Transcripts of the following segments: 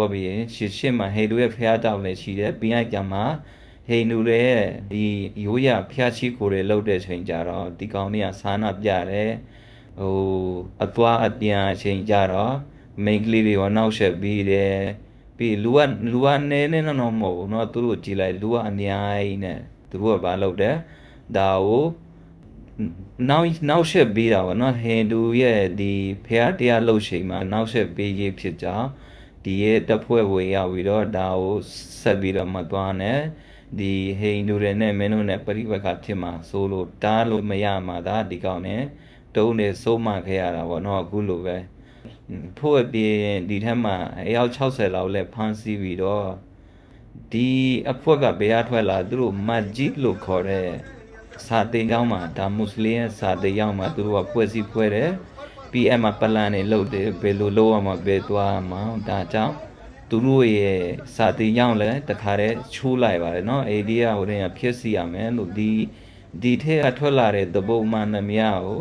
တော့ပြီးရင်ရှစ်ရှစ်မှာဟိန္ဒူရဲ့ဖျားတောက်လည်းရှိတယ်ပြီးရင်ကြမှာဟိန္ဒူတွေရဲ့ဒီရိုးရဖျားရှိကိုတွေလောက်တဲ့ချိန်ကြတော့ဒီကောင်တွေကဆာနာပြတယ်ဟိုအသွားအပြန်အချိန်ကြတော့မိန်းကလေးတွေရောနောက်ဆက်ပြီးတယ်ပြီးလူကလူကနဲနဲတော့မဟုတ်ဘူးเนาะသူတို့ကြည်လိုက်လူကအများကြီးနဲ့သူတို့ကဘာလုပ်တယ်ဒါကို နောက်နောက်ဆက်ပေးတာပေါ့နော်ဟိန္ဒူရဲ့ဒီဖះတရားလှုပ်ချိန်မှာနောက်ဆက်ပေးရေးဖြစ်ကြောင်း ဒီရဲ့တပ်ဖွဲ့ဝင်ရောက်ပြီးတော့ဒါကိုဆက်ပြီးတော့မသွားနဲ့ဒီဟိန္ဒူတွေနဲ့မင်းတို့နဲ့ပြိပခဖြစ်မှာဆိုလို့တားလို့မရမှာဒါဒီကောက်နဲ့တုံးနေစိုးမခဲ့ရတာပေါ့နော်အခုလိုပဲဖို့အပြင်ဒီထက်မှာအယောက်60လောက်လဲဖမ်းဆီးပြီးတော့ဒီအဖွဲ့ကဘယ်အထွက်လာသူတို့မတ်ဂျစ်လို့ခေါ်တဲ့စာတင်ကျောင်းမှာဒါမွတ်စလင်ရဲ့စာတင်ကျောင်းမှာသူတို့ကဖွဲ့စည်းဖွဲ့တယ် PM မှာပလန်တွေလုပ်တယ်ဘယ်လိုလုပ်ရမှာဘယ်သွားရမှာဒါကြောင့်သူတို့ရဲ့စာတင်ကျောင်းလည်းတခါတည်းချိုးလိုက်ပါတယ်เนาะအေဒီယာဟိုတင်ကဖြစ်စီရမယ်လို့ဒီဒီထဲကထွက်လာတဲ့သဘုံမှန်သမျှကို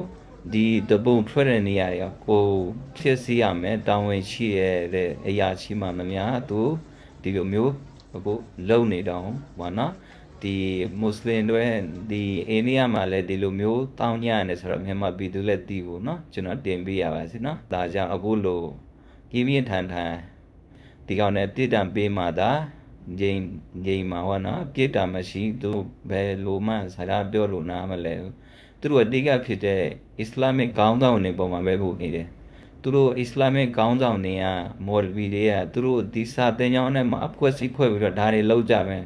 ဒီသဘုံထွက်တဲ့နေရာတွေကကိုဖြစ်စီရမယ်တောင်းဝင်ရှိရတဲ့အရာရှိမှသမျှသူဒီလိုမျိုးဟိုလုံနေတော့ဘောနော် ဒီမွတ်စလင်တွေဒီအိန္ဒိယမှာလည်းဒီလိုမျိုးတောင်းညရတယ်ဆိုတော့မြန်မာပြည်သူလည်းသိဖို့เนาะကျွန်တော်တင်ပေးရပါစီเนาะဒါကြောင့်အခုလိုကြီးပြင်းထန်ထန်ဒီကောင်နဲ့ပြစ်ဒဏ်ပေးမှသာငြိမ်ငြိမ်မှာဟောနော်ပြစ်ဒဏ်မရှိသူဘယ်လိုမှစကားပြောလို့နားမလဲဘူးသူတို့အတိတ်ကဖြစ်တဲ့အစ္စလာမစ်ခေါင်းဆောင်တွေပုံမှာပဲပို့နေတယ်သူတို့အစ္စလာမစ်ခေါင်းဆောင်တွေကမော်လ်ဗီတွေကသူတို့ဒီစာတင်ကြောင်းနဲ့မှာအဖွဲ့စည်းဖွဲ့ပြီးတော့ဒါတွေလောက်ကြပဲ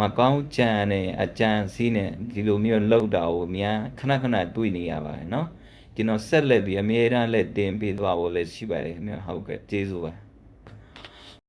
မကောင်းကြံနဲ့အကြံစီးနဲ့ဒီလိုမျိုးလောက်တာကိုအများခဏခဏတွေ့နေရပါတယ်နော်ကျွန်တော်ဆက်လက်ပြီးအမြဲတမ်းလက်တင်ပေးသွားဖို့လည်းရှိပါတယ်ခင်ဗျဟုတ်ကဲ့ကျေးဇူးပါ